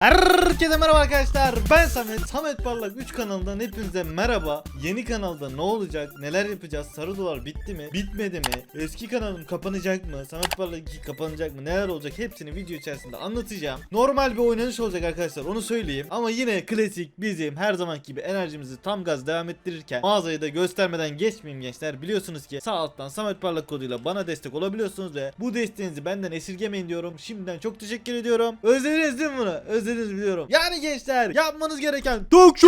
Arr- Herkese merhaba arkadaşlar. Ben Samet. Samet Parlak 3 kanalından hepinize merhaba. Yeni kanalda ne olacak neler yapacağız sarı dolar bitti mi bitmedi mi eski kanalım kapanacak mı Samet Parlak 2 kapanacak mı neler olacak hepsini video içerisinde anlatacağım. Normal bir oynanış olacak arkadaşlar onu söyleyeyim. Ama yine klasik bizim her zamanki gibi enerjimizi tam gaz devam ettirirken mağazayı da göstermeden geçmeyeyim gençler. Biliyorsunuz ki sağ alttan Samet Parlak koduyla bana destek olabiliyorsunuz ve bu desteğinizi benden esirgemeyin diyorum. Şimdiden çok teşekkür ediyorum. Özlediniz değil mi bunu? Özlediniz biliyorum yani gençler yapmanız gereken Talk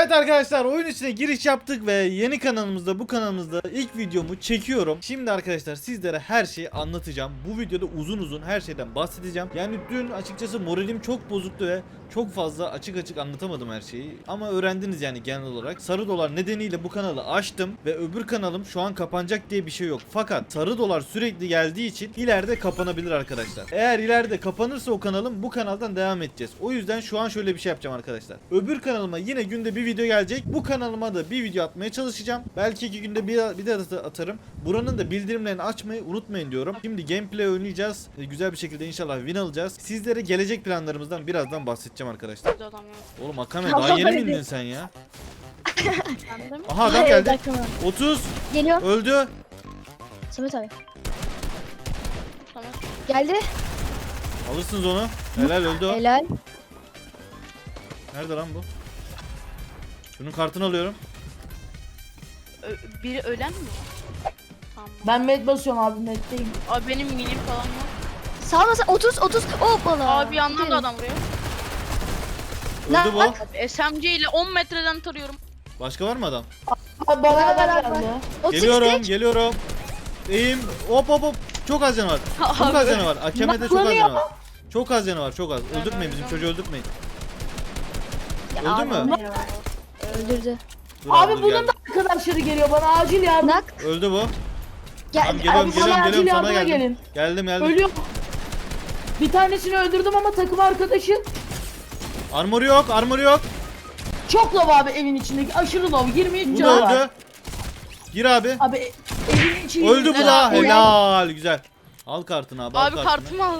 Evet arkadaşlar oyun içine giriş yaptık ve yeni kanalımızda bu kanalımızda ilk videomu çekiyorum. Şimdi arkadaşlar sizlere her şeyi anlatacağım. Bu videoda uzun uzun her şeyden bahsedeceğim. Yani dün açıkçası moralim çok bozuktu ve çok fazla açık açık anlatamadım her şeyi. Ama öğrendiniz yani genel olarak. Sarı dolar nedeniyle bu kanalı açtım ve öbür kanalım şu an kapanacak diye bir şey yok. Fakat sarı dolar sürekli geldiği için ileride kapanabilir arkadaşlar. Eğer ileride kapanırsa o kanalım bu kanaldan devam edeceğiz. O yüzden şu an şöyle bir şey yapacağım arkadaşlar. Öbür kanalıma yine günde bir video gelecek. Bu kanalıma da bir video atmaya çalışacağım. Belki iki günde bir, bir de at- atarım. Buranın da bildirimlerini açmayı unutmayın diyorum. Şimdi gameplay oynayacağız. E, Güzel bir şekilde inşallah win alacağız. Sizlere gelecek planlarımızdan birazdan bahsedeceğim arkadaşlar. Oğlum Akame daha yeni mi indin sen ya? Aha adam geldi. dakika var. 30 Geliyor. öldü. Samet abi. Tamam. Geldi. Alırsınız onu. Helal öldü o. Helal. Nerede lan bu? Şunun kartını alıyorum. Ö- biri ölen mi? Tamam. Ben med basıyorum abi meddeyim. Abi benim milim falan var. Sağ mı? 30 30. Hoppala. Abi yandan da adam vuruyor. Öldü bu. SMC ile 10 metreden tarıyorum. Başka var mı adam? Abi bana abi. geldi. 30 Geliyorum, tek. geliyorum. Eğim. Hop hop hop. Çok az canı var. Çok az canı var. Akeme'de çok az canı var. Çok az canı var, çok az. Öldürtmeyin bizim çocuğu öldürtmeyin. Öldü mü? Öldürdü. Dur Abi dur, bunun geldim. da arkadaşları geliyor bana acil yardım. Nak. Öldü bu. Gel. Tamam geliyorum, abi, geliyorum, geliyorum. Sana yardıma geldim. gelin. Geldim, geldim. Ölüyor. Bir tanesini öldürdüm ama takım arkadaşı Armor yok, armor yok. çok low abi evin içindeki aşırı low 23 Bu canı da var. öldü. Gir abi. Abi evin içi Öldü bu da. Helal. Güzel. Al kartını abi, al Abi kartını. kartımı al.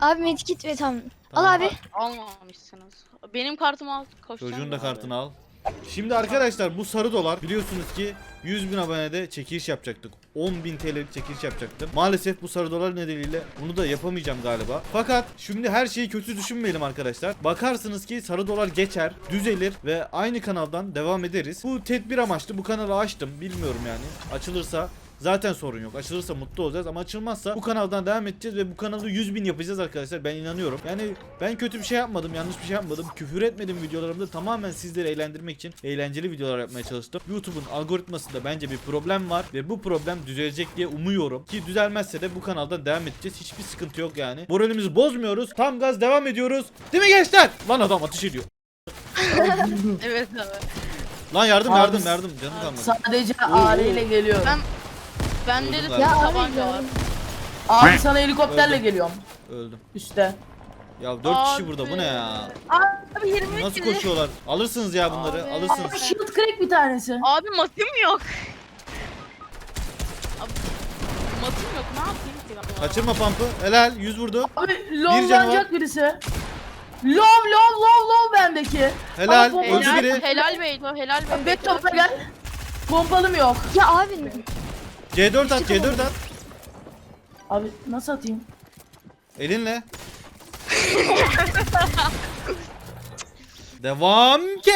Abi medkit ve tam. Al Tamam. abi. Almamışsınız. Benim kartımı al. Koşacağım Çocuğun da abi. kartını al. Şimdi arkadaşlar bu sarı dolar biliyorsunuz ki 100 bin abonede çekiliş yapacaktık. 10 bin TL'lik çekiliş yapacaktım. Maalesef bu sarı dolar nedeniyle bunu da yapamayacağım galiba. Fakat şimdi her şeyi kötü düşünmeyelim arkadaşlar. Bakarsınız ki sarı dolar geçer, düzelir ve aynı kanaldan devam ederiz. Bu tedbir amaçlı bu kanalı açtım. Bilmiyorum yani. Açılırsa Zaten sorun yok. Açılırsa mutlu olacağız ama açılmazsa bu kanaldan devam edeceğiz ve bu kanalı 100 bin yapacağız arkadaşlar. Ben inanıyorum. Yani ben kötü bir şey yapmadım, yanlış bir şey yapmadım. Küfür etmedim videolarımda. Tamamen sizleri eğlendirmek için eğlenceli videolar yapmaya çalıştım. YouTube'un algoritmasında bence bir problem var ve bu problem düzelecek diye umuyorum. Ki düzelmezse de bu kanaldan devam edeceğiz. Hiçbir sıkıntı yok yani. Moralimizi bozmuyoruz. Tam gaz devam ediyoruz. Değil mi gençler? Lan adam ateş ediyor. Evet abi. Lan yardım Abi, yardım yardım. Canım kalmadı. Sadece ağrı ile geliyorum. Ben Bende de Ya abi. tabanca var. Abi sana helikopterle Öldüm. geliyorum Öldüm. üstte. Ya 4 kişi burada. Bu ne ya? Abi 20 Nasıl kilo. koşuyorlar? Alırsınız ya bunları. Abi. Alırsınız. Abi shield crack bir tanesi. Abi matım yok. Abi, matım yok ne yapayım ki ben? Kaçırma pump'ı. Helal. 100 vurdu. Abi canı var. lowlanacak birisi. Low low low low bendeki. Helal. Abi, Öldü Helal, biri. helal bey, helal bey. Bek topla gel. Pompalım yok. Ya abi. C4 at. C4 at. Abi nasıl atayım? Elinle. Devam ki.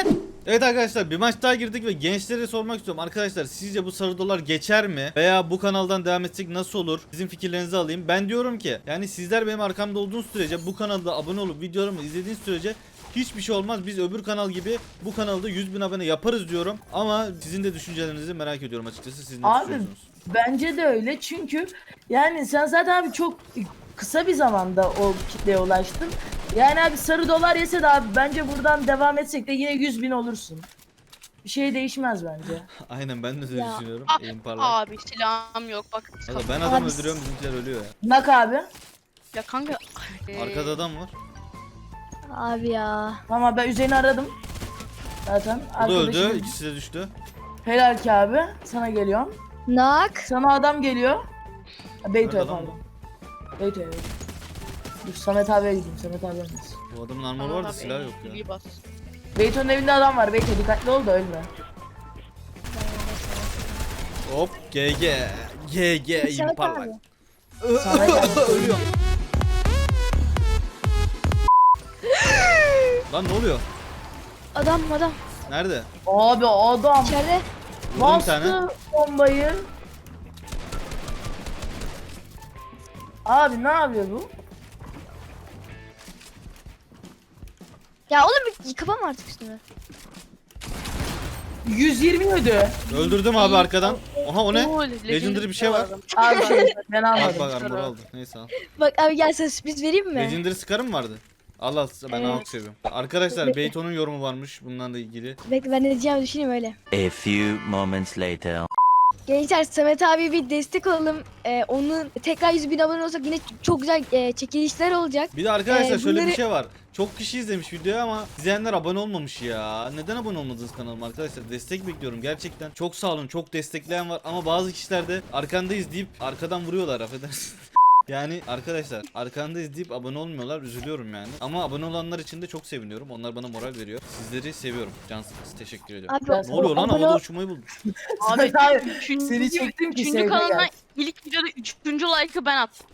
Evet arkadaşlar bir maç daha girdik ve gençlere sormak istiyorum. Arkadaşlar sizce bu sarı dolar geçer mi? Veya bu kanaldan devam etsek nasıl olur? Sizin fikirlerinizi alayım. Ben diyorum ki yani sizler benim arkamda olduğunuz sürece bu kanalda abone olup videolarımı izlediğiniz sürece hiçbir şey olmaz. Biz öbür kanal gibi bu kanalda 100 bin abone yaparız diyorum. Ama sizin de düşüncelerinizi merak ediyorum açıkçası. Siz ne Abi, düşünüyorsunuz? Bence de öyle çünkü yani sen zaten abi çok kısa bir zamanda o kitleye ulaştın. Yani abi sarı dolar yese de abi bence buradan devam etsek de yine 100 bin olursun. Bir şey değişmez bence. Aynen ben de öyle Ya. düşünüyorum. Abi, Eğim parlak. Abi silahım yok bak. Valla ben adam Abi- öldürüyorum bizimkiler ölüyor ya. Nak abi. Ya kanka. Ee, Arkada adam var. Abi ya. Tamam ben üzerine aradım. Zaten O da öldü. İkisi de düştü. Helal ki abi. Sana geliyorum. Nak. Sana adam geliyor. Ha, Beyto'ya Nerede lan pardon. Beyto'ya Beyto'ya. Dur Samet abiye gideyim. Samet abi olmaz. Bu adamın armor var da silah yok ya. Bas. Beyto'nun evinde adam var. Beyto dikkatli ol da ölme. Hop GG. GG Samet abi. Ölüyorum. Lan ne oluyor? Adam adam. Nerede? Abi adam İçeride. Vurdum bir tane. bastı bombayı. Abi ne yapıyor bu? Ya oğlum bir kapama artık üstüne. 120 ödü. Öldürdüm abi arkadan. Aha o ne? Oo, Legendary bir şey var. adam. Abi şey, ben Bak almadım. bak armor aldı. Neyse al. Bak abi gel sana sürpriz vereyim mi? Legendary Scar'ı mı vardı? Allah ben Evet. Seviyorum. Arkadaşlar Beyton'un yorumu varmış bununla ilgili. Bekle ben ne diyeceğimi düşüneyim öyle. A few moments later. Gençler Samet abi bir destek olalım. Ee, onun tekrar 100 bin abone olsak yine çok güzel e, çekilişler olacak. Bir de arkadaşlar Ee, şöyle bir bunları- şey var. Çok kişi izlemiş videoyu ama izleyenler abone olmamış ya. Neden abone olmadınız kanalıma arkadaşlar? Destek bekliyorum gerçekten. Çok sağ olun. Çok destekleyen var ama bazı kişiler de arkandayız deyip arkadan vuruyorlar affedersiniz. Yani arkadaşlar arkandayız deyip abone olmuyorlar üzülüyorum yani. Ama abone olanlar için de çok seviniyorum. Onlar bana moral veriyor. Sizleri seviyorum. Cansınız. Teşekkür ediyorum. Abi Ne oluyor lan abone havada uçmayı buldum. Abi üçüncü, seni çektim ki üçüncü kanalına gel. ilk videoda üçüncü like'ı ben attım.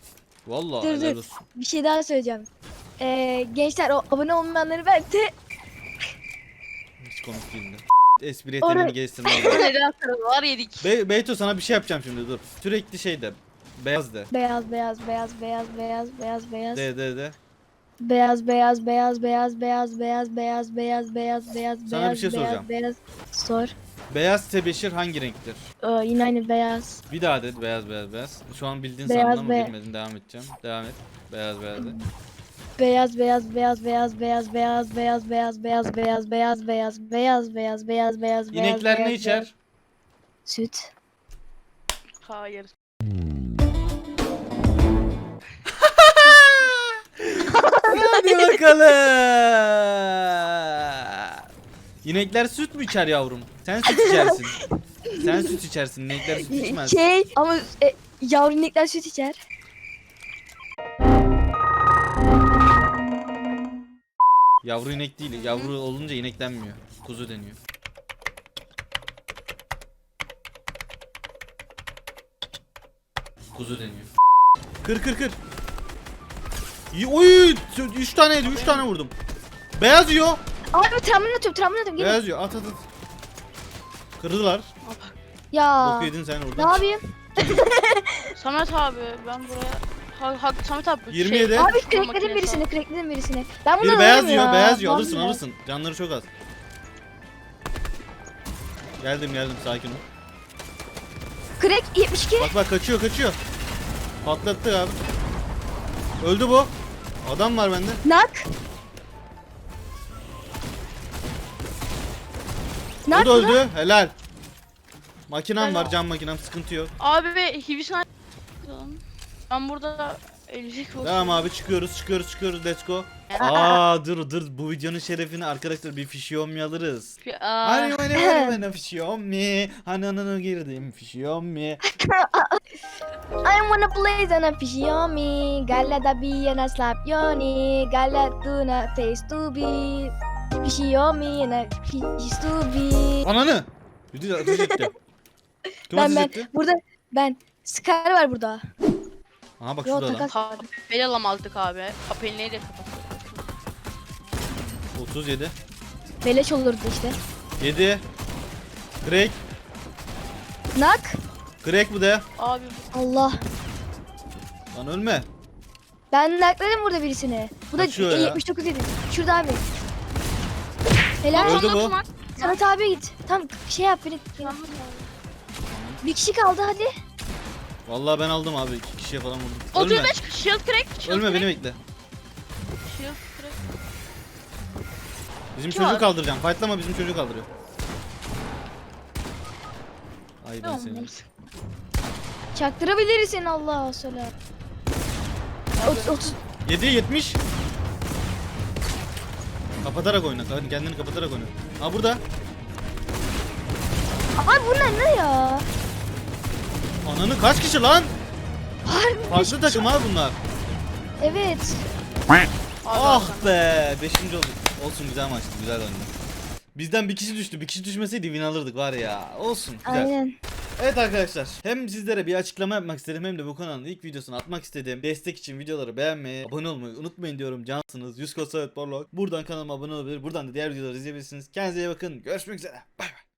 Vallahi Dur, helal olsun. bir şey daha söyleyeceğim. Ee, gençler o abone olmayanları ben de Hiç komik değildi. Espri lazım. Neden var yedik. Be Beyto sana bir şey yapacağım şimdi dur. Sürekli şey de. Beyaz de. beyaz beyaz beyaz beyaz beyaz beyaz beyaz De de de. beyaz beyaz beyaz beyaz beyaz beyaz beyaz beyaz beyaz beyaz Sana bir beyaz şey soracağım. beyaz beyaz sor. Beyaz tebeşir hangi renktir? Ee, yine aynı beyaz. Bir daha de beyaz beyaz beyaz. Şu an bildiğin Beyaz sandın ama be- bilmedin devam edeceğim. Devam et. Beyaz beyaz de. Beyaz beyaz beyaz beyaz beyaz beyaz beyaz beyaz beyaz beyaz beyaz beyaz beyaz beyaz beyaz beyaz İnekler beyaz, ne içer? beyaz. Süt. Hayır. Hadi bakalım. İnekler süt mü içer yavrum? Sen süt içersin. Sen süt içersin. İnekler süt içmez. Şey ama e, yavru inekler süt içer. Yavru inek değil. Yavru olunca inek denmiyor. Kuzu deniyor. Kuzu deniyor. Kır kır kır. Oy! 3 tane yedi. 3 tane vurdum. Beyaz yiyor. Abi tramvay atıyorum tramvay atıyorum gelin. Beyaz yiyor. At at at. Kırdılar. Ya. Boku yedin sen Ne orada. yapayım? Samet abi ben buraya ha, ha, Samet abi 27. şey, Abi crackledim birisini crackledim birisini. Ben bunu beyaz yiyor. ya. Beyaz yiyor. Alırsın alırsın. Canları çok az. Geldim geldim sakin ol. Crack 72. Bak bak kaçıyor kaçıyor. Patlattı abi. Öldü bu. Adam var bende. Nak. O Nak da mı? öldü. Helal. Makinem Ben- var cam makinem sıkıntı yok. Abi ve Hivis'in ben burada 50 olsun. Tamam abi çıkıyoruz çıkıyoruz çıkıyoruz let's go. Aa. Dur dur bu videonun şerefini arkadaşlar bir fişiyomi alırız. Aa, Hani hani hani hani fişiyomi. Hani hani girdim fişiyomi. I wanna play on a fishy on me. Gala da and I slap yoni. Gala do not face to be. Fishy on me and I fish to be. Ananı. Yüzü ateş etti. Kim Ben ateş ben etti? burada ben Scar var burada. Aha bak Yo şurada takas. Abi, bel alamazdık abi. Kapıyı neyle kapattık? 37. Beleş olurdu işte. 7. Crack. Nak. Crack bu da. Abi Allah. Lan ölme. Ben nakladım burada birisini. Bu da Kaçıyor ya. 79 yedi. Şurada abi. Helal. Öldü bu. Samet abi git. Tam şey yap beni. Bir kişi kaldı hadi. Vallahi ben aldım abi. iki kişiye falan vurdum. Ölme. 35 shield crack. Shield Ölme crack, beni bekle. Shield crack. Bizim Kim çocuğu var? kaldıracağım. Fightlama bizim çocuğu kaldırıyor. Ay ben Tamam. seni. Çaktırabilirsin Allah söyle. 30 7 70. Kapatarak oyna. Kendini kapatarak oyna. Ha burada. Abi bunlar ne ya? Ananı kaç kişi lan? Harbi Farklı takım abi bunlar. Evet. Ah be. Beşinci olduk. Olsun güzel maçtı. Güzel oynadı. Bizden bir kişi düştü. Bir kişi düşmeseydi win alırdık var ya. Olsun. Güzel. Aynen. Evet arkadaşlar hem sizlere bir açıklama yapmak istedim hem de bu kanalın ilk videosunu atmak istedim. Destek için videoları beğenmeyi, abone olmayı unutmayın diyorum. Cansınız. Yusko Samet Borlog. Buradan kanalıma abone olabilir. Buradan da diğer videoları izleyebilirsiniz. Kendinize iyi bakın. Görüşmek üzere. Bay bay.